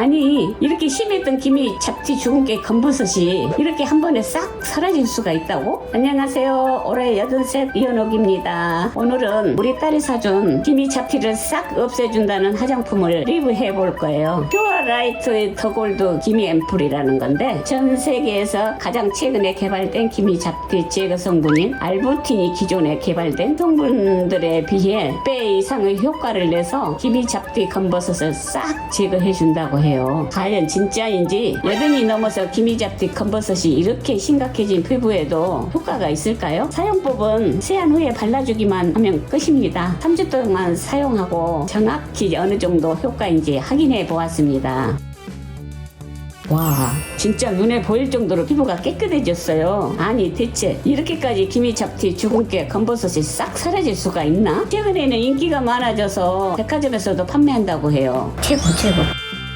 아니 이렇게 심했던 김이 잡티 죽은 게 검버섯이 이렇게 한 번에 싹 사라질 수가 있다고? 안녕하세요 올해 여든셋 이현옥입니다 오늘은 우리 딸이 사준 김이 잡티를 싹 없애준다는 화장품을 리뷰해 볼 거예요 퓨어라이트 더골드 김이 앰플이라는 건데 전 세계에서 가장 최근에 개발된 김이 잡티 제거 성분인 알부틴이 기존에 개발된 성분들에 비해 배 이상의 효과를 내서 김이 잡티 검버섯을 싹 제거해 준다고 해요. 과연 진짜인지 여든이 넘어서 김이 잡티 검버섯이 이렇게 심각해진 피부에도 효과가 있을까요? 사용법은 세안 후에 발라주기만 하면 끝입니다. 3주 동안 사용하고 정확히 어느 정도 효과인지 확인해 보았습니다. 와, 진짜 눈에 보일 정도로 피부가 깨끗해졌어요. 아니, 대체 이렇게까지 김이 잡티 주근깨 검버섯이 싹 사라질 수가 있나? 최근에는 인기가 많아져서 백화점에서도 판매한다고 해요. 최고 최고